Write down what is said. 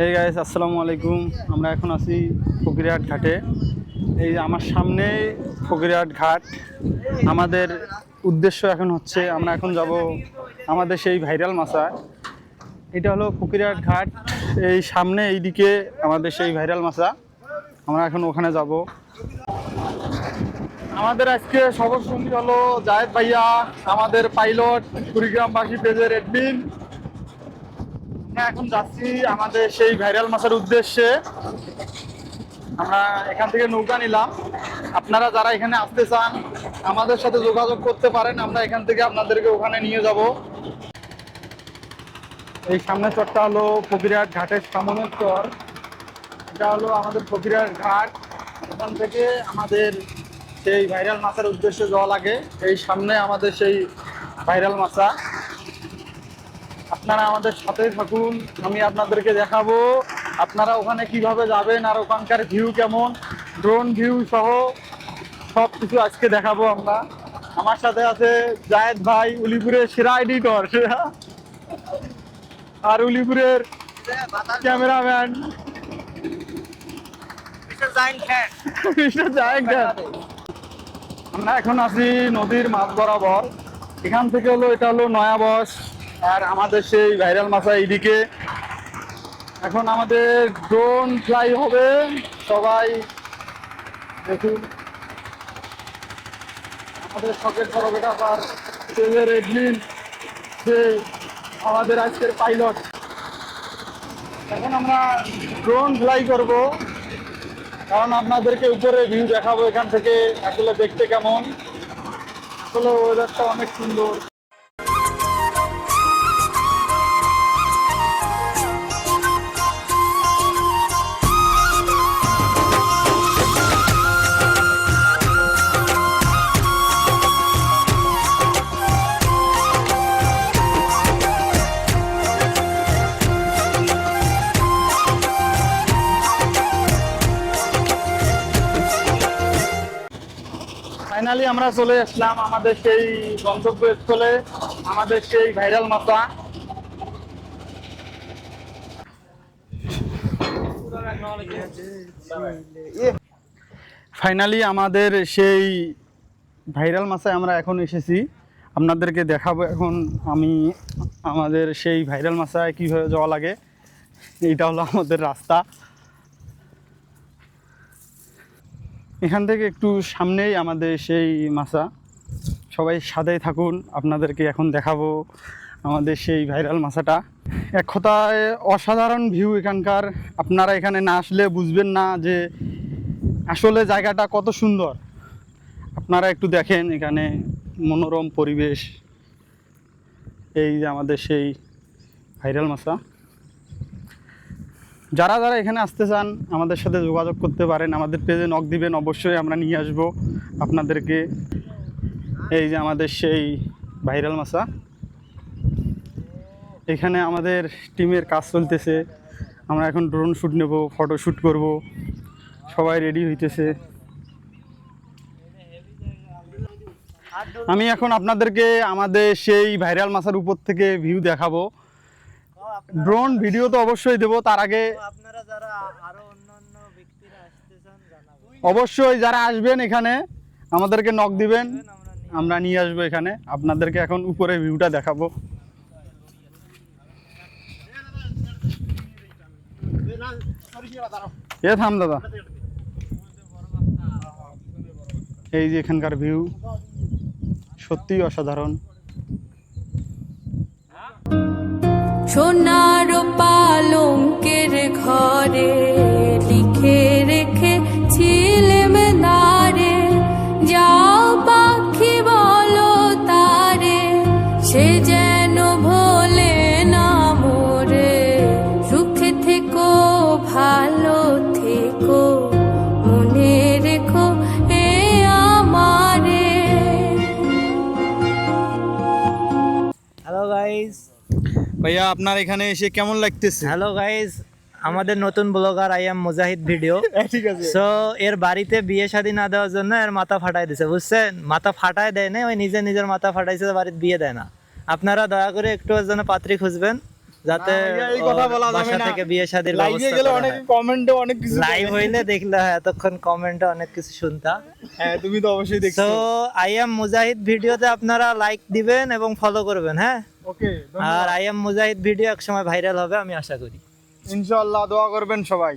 এই গাইস আসসালামু আলাইকুম। আমরা এখন আছি ফকিরহাট ঘাটে। এই আমার সামনে ফকিরহাট ঘাট। আমাদের উদ্দেশ্য এখন হচ্ছে, আমরা এখন যাব আমাদের সেই ভাইরাল মাছা। এটা হলো ফকিরহাট ঘাট। এই সামনে এইদিকে আমাদের সেই ভাইরাল মাছা। আমরা এখন ওখানে যাব। আমাদের আজকে সবার সঙ্গী হলো জায়েদ ভাইয়া, আমাদের পাইলট, কুড়িগ্রামবাসী পেজের এডমিন এখন যাচ্ছি আমাদের সেই ভাইরাল মাছের উদ্দেশ্যে। আমরা এখান থেকে নৌকা নিলাম। আপনারা যারা এখানে আসতে চান, আমাদের সাথে যোগাযোগ করতে পারেন। আমরা এখান থেকে আপনাদেরকে ওখানে নিয়ে যাব। এই সামনে চরটা হলো ফকিরহাট ঘাটের সামনের চর। এটা হলো আমাদের ফকিরহাট ঘাট। এখান থেকে আমাদের সেই ভাইরাল মাছের উদ্দেশ্যে যাওয়া লাগে। এই সামনে আমাদের সেই ভাইরাল মাছা। আপনারা আমাদের সাথে থাকুন আমি আপনাদেরকে দেখাবো আপনারা ওখানে কীভাবে যাবেন আর ওখানকার ভিউ কেমন ড্রোন ভিউ সহ সব কিছু আজকে দেখাবো আমরা। আমার সাথে আছে জায়েদ ভাই উলিপুরের সেরা এডিটর আর উলিপুরের ক্যামেরাম্যান। আমরা এখন আছি নদীর মাছ বরাবর। এখান থেকে হলো এটা হলো নয়া বস। আর আমাদের সেই ভাইরাল মাছা এইদিকে। এখন আমাদের ড্রোন ফ্লাই হবে। সবাই দেখুন। আমাদের শখের বেটা পার সেভের এডমিন সে আমাদের আজকের পাইলট এখন আমরা ড্রোন ফ্লাই করব। কারণ আপনাদেরকে উপরে ভিউ দেখাবো এখান থেকে। আসলে দেখতে কেমন? আসলে ওয়েদারটা অনেক সুন্দর। ফাইনালি আমরা চলে আসলাম আমাদের সেই গন্তব্যস্থলে, আমাদের সেই ভাইরাল মাথা। ফাইনালি আমাদের সেই ভাইরাল মাছায় আমরা এখন এসেছি। আপনাদেরকে দেখাবো এখন আমি আমাদের সেই ভাইরাল মাছায় কীভাবে যাওয়া লাগে। এইটা হলো আমাদের রাস্তা। এখান থেকে একটু সামনেই আমাদের সেই মাছা। সবাই সাথেই থাকুন, আপনাদেরকে এখন দেখাবো আমাদের সেই ভাইরাল মাছাটা। এক কথায় অসাধারণ ভিউ এখানকার। আপনারা এখানে না আসলে বুঝবেন না যে আসলে জায়গাটা কত সুন্দর। আপনারা একটু দেখেন এখানে মনোরম পরিবেশ। এই যে আমাদের সেই ভাইরাল মাছা। যারা যারা এখানে আসতে চান, আমাদের সাথে যোগাযোগ করতে পারেন, আমাদের পেজে নক দিবেন, অবশ্যই আমরা নিয়ে আসব আপনাদেরকে। এই যে আমাদের সেই ভাইরাল মাছা। এখানে আমাদের টিমের কাজ চলতেছে। আমরা এখন ড্রোন শ্যুট নেব ফটো শ্যুট করব। সবাই রেডি হইতেছে। আমি এখন আপনাদেরকে আমাদের সেই ভাইরাল মাছার উপর থেকে ভিউ দেখাবো। ড্রোন ভিডিও তো অবশ্যই দেবো তার আগে আপনারা যারা আরও অন্যান্য ব্যক্তিরা আসতে চান জানাবেন অবশ্যই যারা আসবেন এখানে আমাদেরকে নক দিবেন আমরা নিয়ে আসব। এখানে আপনাদেরকে এখন উপরে ভিউটা দেখাবো। এ থাম দাদা। এই যে এখানকার ভিউ সত্যি অসাধারণ। সোনার পালঙ্কের ঘরে লিখে ভাইয়া আপনার এখানে এসে কেমন লাগতেছে? হ্যালো গাইজ আমাদের নতুন blogger I am Mujahid video. হ্যাঁ, ঠিক আছে। সো এর বাড়িতে বিয়ে শাদী না দেওয়ার জন্য এর মাথা ফাটাই দিছে বুঝছেন? মাথা ফাটায় দেয় না ওই নিজে নিজের মাথা ফাটাইছে বাড়ির বিয়ে দেয় না। আপনারা দয়া করে একটু জন্য পাত্রী খুঁজবেন যাতে এই কথা বলা যাবে না। থেকে বিয়ে শাদীর লাইভে গেলে অনেক কমেন্টে অনেক কিছু লাইভ হইলে দেখলে হয় এতক্ষণ কমেন্টে অনেক কিছু শুনতা হ্যাঁ তুমি তো অবশ্যই দেখছ। সো আই এম মুজাহিদ ভিডিওতে আপনারা লাইক দিবেন এবং ফলো করবেন হ্যাঁ? ওকে আর আই এম মুজাহিদ ভিডিও এক সময় ভাইরাল হবে আমি আশা করি। ইনশাল্লাহ দোয়া করবেন সবাই।